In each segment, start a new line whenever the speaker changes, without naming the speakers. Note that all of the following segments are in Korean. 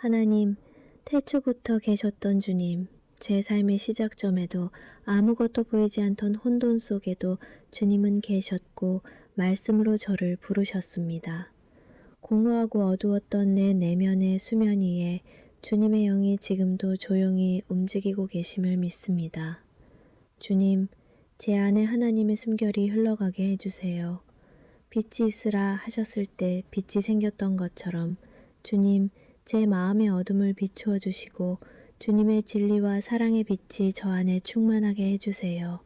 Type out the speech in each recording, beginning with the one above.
하나님, 태초부터 계셨던 주님, 제 삶의 시작점에도 아무것도 보이지 않던 혼돈 속에도 주님은 계셨고 말씀으로 저를 부르셨습니다. 공허하고 어두웠던 내 내면의 수면 위에 주님의 영이 지금도 조용히 움직이고 계심을 믿습니다. 주님, 제 안에 하나님의 숨결이 흘러가게 해주세요. 빛이 있으라 하셨을 때 빛이 생겼던 것처럼 주님, 제 마음의 어둠을 비추어 주시고 주님의 진리와 사랑의 빛이 저 안에 충만하게 해주세요.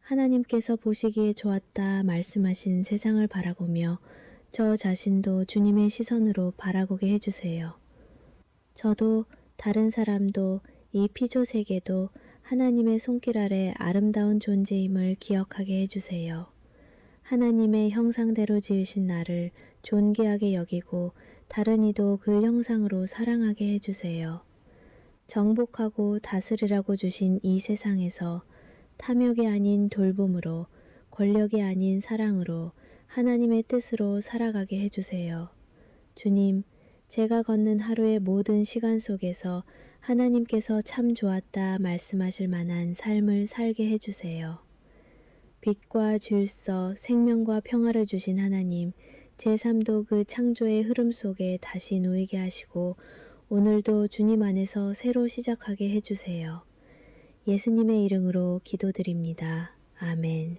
하나님께서 보시기에 좋았다 말씀하신 세상을 바라보며 저 자신도 주님의 시선으로 바라보게 해주세요. 저도 다른 사람도 이 피조 세계도 하나님의 손길 아래 아름다운 존재임을 기억하게 해주세요. 하나님의 형상대로 지으신 나를 존귀하게 여기고 다른 이도 그 형상으로 사랑하게 해주세요. 정복하고 다스리라고 주신 이 세상에서 탐욕이 아닌 돌봄으로 권력이 아닌 사랑으로 하나님의 뜻으로 살아가게 해주세요. 주님, 제가 걷는 하루의 모든 시간 속에서 하나님께서 참 좋았다 말씀하실 만한 삶을 살게 해주세요. 빛과 질서, 생명과 평화를 주신 하나님, 제 삶도 그 창조의 흐름 속에 다시 놓이게 하시고 오늘도 주님 안에서 새로 시작하게 해주세요. 예수님의 이름으로 기도드립니다. 아멘.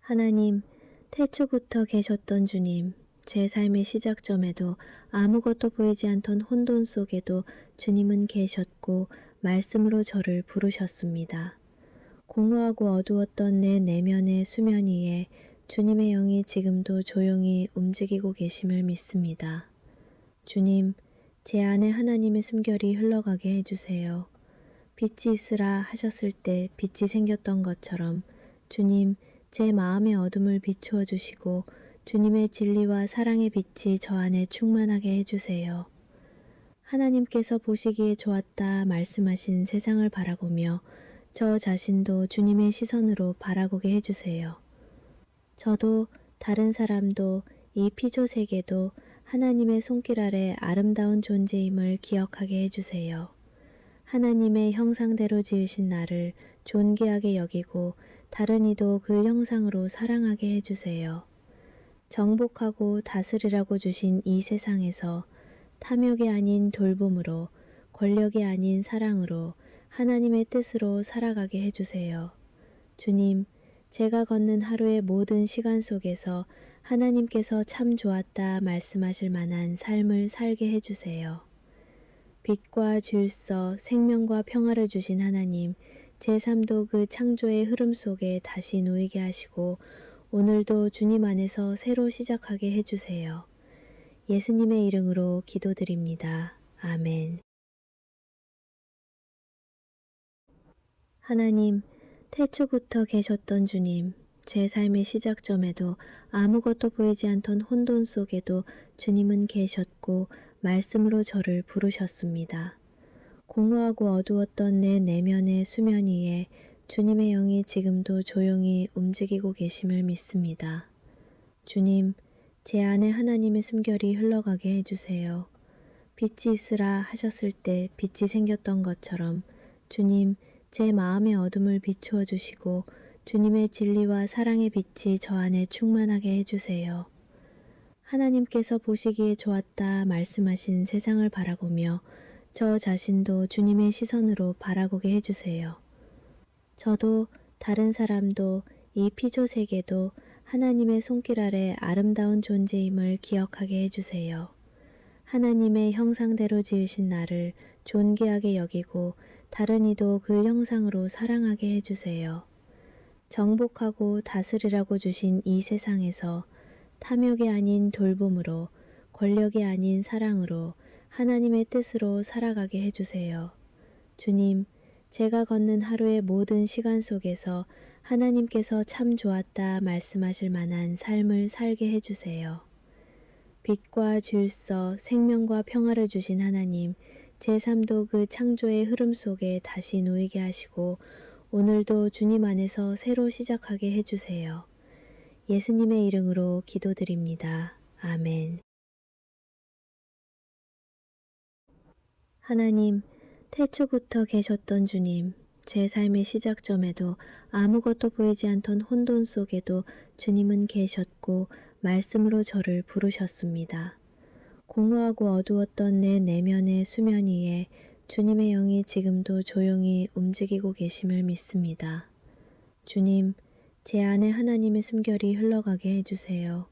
하나님, 태초부터 계셨던 주님, 제 삶의 시작점에도 아무것도 보이지 않던 혼돈 속에도 주님은 계셨고 말씀으로 저를 부르셨습니다. 공허하고 어두웠던 내 내면의 수면 위에 주님의 영이 지금도 조용히 움직이고 계심을 믿습니다. 주님, 제 안에 하나님의 숨결이 흘러가게 해주세요. 빛이 있으라 하셨을 때 빛이 생겼던 것처럼 주님, 제 마음의 어둠을 비추어 주시고 주님의 진리와 사랑의 빛이 저 안에 충만하게 해주세요. 하나님께서 보시기에 좋았다 말씀하신 세상을 바라보며 저 자신도 주님의 시선으로 바라보게 해주세요. 저도 다른 사람도 이 피조 세계도 하나님의 손길 아래 아름다운 존재임을 기억하게 해주세요. 하나님의 형상대로 지으신 나를 존귀하게 여기고 다른 이도 그 형상으로 사랑하게 해주세요. 정복하고 다스리라고 주신 이 세상에서 탐욕이 아닌 돌봄으로 권력이 아닌 사랑으로 하나님의 뜻으로 살아가게 해주세요. 주님, 제가 걷는 하루의 모든 시간 속에서 하나님께서 참 좋았다 말씀하실 만한 삶을 살게 해주세요. 빛과 질서, 생명과 평화를 주신 하나님, 제 삶도 그 창조의 흐름 속에 다시 놓이게 하시고 오늘도 주님 안에서 새로 시작하게 해주세요. 예수님의 이름으로 기도드립니다. 아멘. 하나님, 태초부터 계셨던 주님, 제 삶의 시작점에도 아무것도 보이지 않던 혼돈 속에도 주님은 계셨고 말씀으로 저를 부르셨습니다. 공허하고 어두웠던 내 내면의 수면 위에 주님의 영이 지금도 조용히 움직이고 계심을 믿습니다. 주님, 제 안에 하나님의 숨결이 흘러가게 해주세요. 빛이 있으라 하셨을 때 빛이 생겼던 것처럼 주님, 제 마음의 어둠을 비추어 주시고 주님의 진리와 사랑의 빛이 저 안에 충만하게 해주세요. 하나님께서 보시기에 좋았다 말씀하신 세상을 바라보며 저 자신도 주님의 시선으로 바라보게 해주세요. 저도 다른 사람도 이 피조 세계도 하나님의 손길 아래 아름다운 존재임을 기억하게 해주세요. 하나님의 형상대로 지으신 나를 존귀하게 여기고 다른 이도 그 형상으로 사랑하게 해주세요. 정복하고 다스리라고 주신 이 세상에서 탐욕이 아닌 돌봄으로 권력이 아닌 사랑으로 하나님의 뜻으로 살아가게 해주세요. 주님, 제가 걷는 하루의 모든 시간 속에서 하나님께서 참 좋았다 말씀하실 만한 삶을 살게 해주세요. 빛과 질서, 생명과 평화를 주신 하나님, 제3도 그 창조의 흐름 속에 다시 놓이게 하시고 오늘도 주님 안에서 새로 시작하게 해주세요. 예수님의 이름으로 기도드립니다. 아멘. 하나님, 태초부터 계셨던 주님, 제 삶의 시작점에도 아무것도 보이지 않던 혼돈 속에도 주님은 계셨고 말씀으로 저를 부르셨습니다. 공허하고 어두웠던 내 내면의 수면 위에 주님의 영이 지금도 조용히 움직이고 계심을 믿습니다. 주님, 제 안에 하나님의 숨결이 흘러가게 해주세요.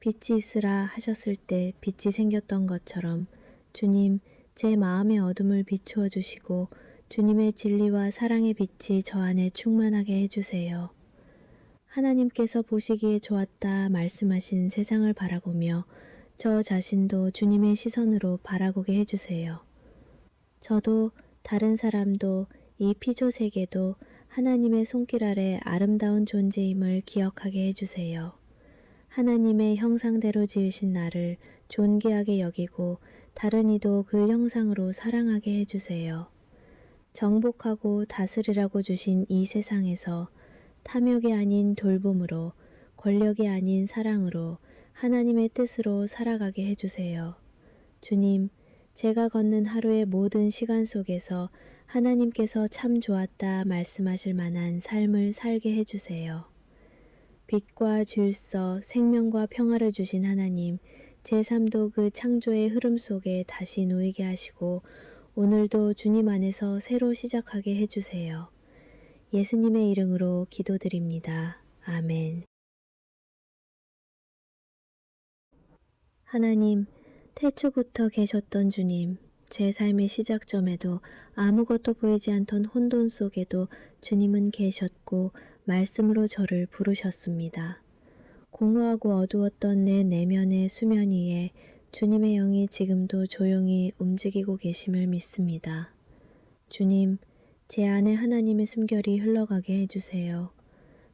빛이 있으라 하셨을 때 빛이 생겼던 것처럼 주님, 제 마음의 어둠을 비추어 주시고 주님의 진리와 사랑의 빛이 저 안에 충만하게 해주세요. 하나님께서 보시기에 좋았다 말씀하신 세상을 바라보며 저 자신도 주님의 시선으로 바라보게 해주세요. 저도 다른 사람도 이 피조 세계도 하나님의 손길 아래 아름다운 존재임을 기억하게 해주세요. 하나님의 형상대로 지으신 나를 존귀하게 여기고 다른 이도 그 형상으로 사랑하게 해주세요. 정복하고 다스리라고 주신 이 세상에서 탐욕이 아닌 돌봄으로 권력이 아닌 사랑으로 하나님의 뜻으로 살아가게 해주세요. 주님, 제가 걷는 하루의 모든 시간 속에서 하나님께서 참 좋았다 말씀하실 만한 삶을 살게 해주세요. 빛과 질서, 생명과 평화를 주신 하나님, 제 삶도 그 창조의 흐름 속에 다시 놓이게 하시고 오늘도 주님 안에서 새로 시작하게 해주세요. 예수님의 이름으로 기도드립니다. 아멘. 하나님, 태초부터 계셨던 주님, 제 삶의 시작점에도 아무것도 보이지 않던 혼돈 속에도 주님은 계셨고 말씀으로 저를 부르셨습니다. 공허하고 어두웠던 내 내면의 수면 위에 주님의 영이 지금도 조용히 움직이고 계심을 믿습니다. 주님, 제 안에 하나님의 숨결이 흘러가게 해주세요.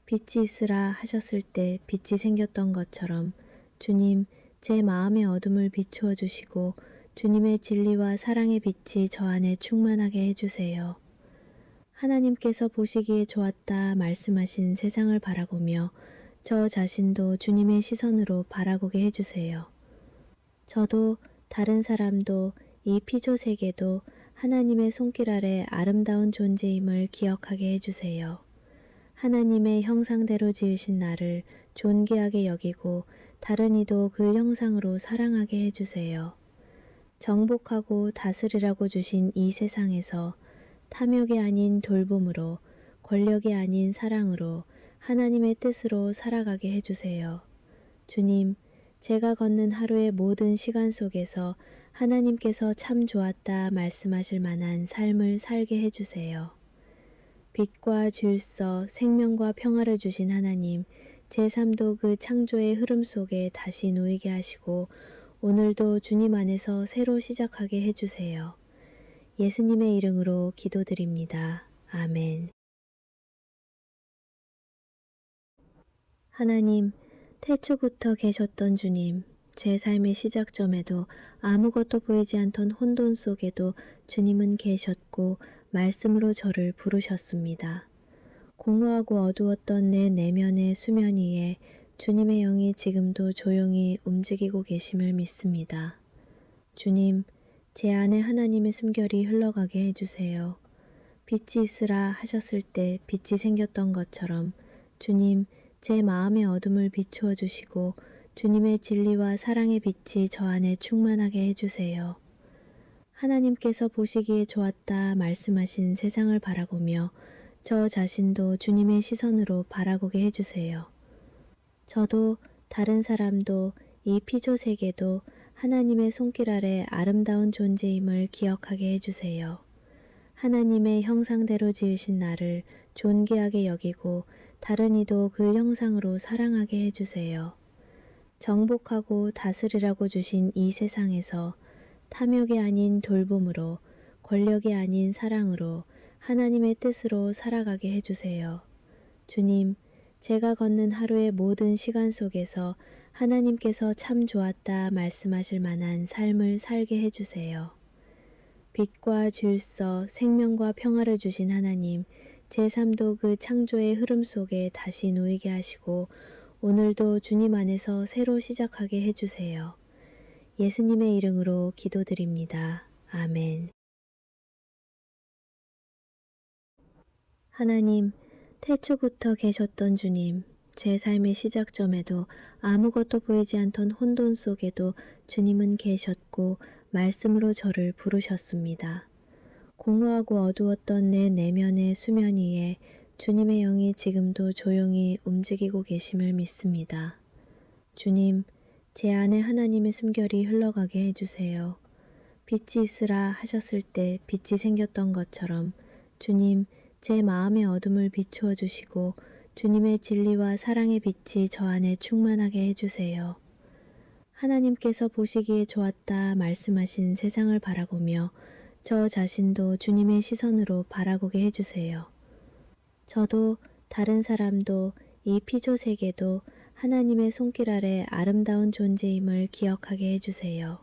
빛이 있으라 하셨을 때 빛이 생겼던 것처럼 주님, 제 마음의 어둠을 비추어 주시고 주님의 진리와 사랑의 빛이 저 안에 충만하게 해주세요. 하나님께서 보시기에 좋았다 말씀하신 세상을 바라보며 저 자신도 주님의 시선으로 바라보게 해주세요. 저도 다른 사람도 이 피조 세계도 하나님의 손길 아래 아름다운 존재임을 기억하게 해주세요. 하나님의 형상대로 지으신 나를 존귀하게 여기고 다른 이도 그 형상으로 사랑하게 해주세요. 정복하고 다스리라고 주신 이 세상에서 탐욕이 아닌 돌봄으로 권력이 아닌 사랑으로 하나님의 뜻으로 살아가게 해주세요. 주님, 제가 걷는 하루의 모든 시간 속에서 하나님께서 참 좋았다 말씀하실 만한 삶을 살게 해주세요. 빛과 질서, 생명과 평화를 주신 하나님, 제 삶도 그 창조의 흐름 속에 다시 놓이게 하시고 오늘도 주님 안에서 새로 시작하게 해주세요. 예수님의 이름으로 기도드립니다. 아멘. 하나님, 태초부터 계셨던 주님, 제 삶의 시작점에도 아무것도 보이지 않던 혼돈 속에도 주님은 계셨고 말씀으로 저를 부르셨습니다. 공허하고 어두웠던 내 내면의 수면 위에 주님의 영이 지금도 조용히 움직이고 계심을 믿습니다. 주님, 제 안에 하나님의 숨결이 흘러가게 해주세요. 빛이 있으라 하셨을 때 빛이 생겼던 것처럼 주님, 제 마음의 어둠을 비추어 주시고 주님의 진리와 사랑의 빛이 저 안에 충만하게 해주세요. 하나님께서 보시기에 좋았다 말씀하신 세상을 바라보며 저 자신도 주님의 시선으로 바라보게 해주세요. 저도 다른 사람도 이 피조 세계도 하나님의 손길 아래 아름다운 존재임을 기억하게 해주세요. 하나님의 형상대로 지으신 나를 존귀하게 여기고 다른 이도 그 형상으로 사랑하게 해주세요. 정복하고 다스리라고 주신 이 세상에서 탐욕이 아닌 돌봄으로 권력이 아닌 사랑으로 하나님의 뜻으로 살아가게 해주세요. 주님, 제가 걷는 하루의 모든 시간 속에서 하나님께서 참 좋았다 말씀하실 만한 삶을 살게 해주세요. 빛과 질서, 생명과 평화를 주신 하나님, 제 삶도 그 창조의 흐름 속에 다시 놓이게 하시고 오늘도 주님 안에서 새로 시작하게 해주세요. 예수님의 이름으로 기도드립니다. 아멘. 하나님, 태초부터 계셨던 주님, 제 삶의 시작점에도 아무것도 보이지 않던 혼돈 속에도 주님은 계셨고 말씀으로 저를 부르셨습니다. 공허하고 어두웠던 내 내면의 수면 위에 주님의 영이 지금도 조용히 움직이고 계심을 믿습니다. 주님, 제 안에 하나님의 숨결이 흘러가게 해주세요. 빛이 있으라 하셨을 때 빛이 생겼던 것처럼 주님, 제 마음의 어둠을 비추어 주시고 주님의 진리와 사랑의 빛이 저 안에 충만하게 해주세요. 하나님께서 보시기에 좋았다 말씀하신 세상을 바라보며 저 자신도 주님의 시선으로 바라보게 해주세요. 저도 다른 사람도 이 피조 세계도 하나님의 손길 아래 아름다운 존재임을 기억하게 해주세요.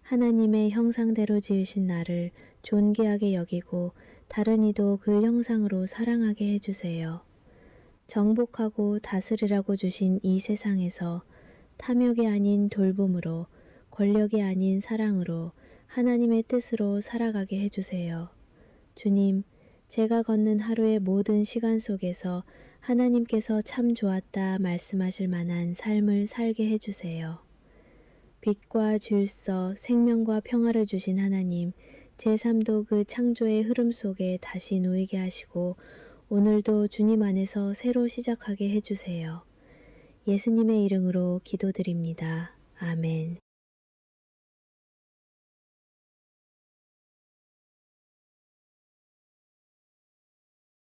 하나님의 형상대로 지으신 나를 존귀하게 여기고 다른 이도 그 형상으로 사랑하게 해주세요. 정복하고 다스리라고 주신 이 세상에서 탐욕이 아닌 돌봄으로 권력이 아닌 사랑으로 하나님의 뜻으로 살아가게 해주세요. 주님, 제가 걷는 하루의 모든 시간 속에서 하나님께서 참 좋았다 말씀하실 만한 삶을 살게 해주세요. 빛과 질서, 생명과 평화를 주신 하나님, 제 삶도 그 창조의 흐름 속에 다시 놓이게 하시고 오늘도 주님 안에서 새로 시작하게 해주세요. 예수님의 이름으로 기도드립니다. 아멘.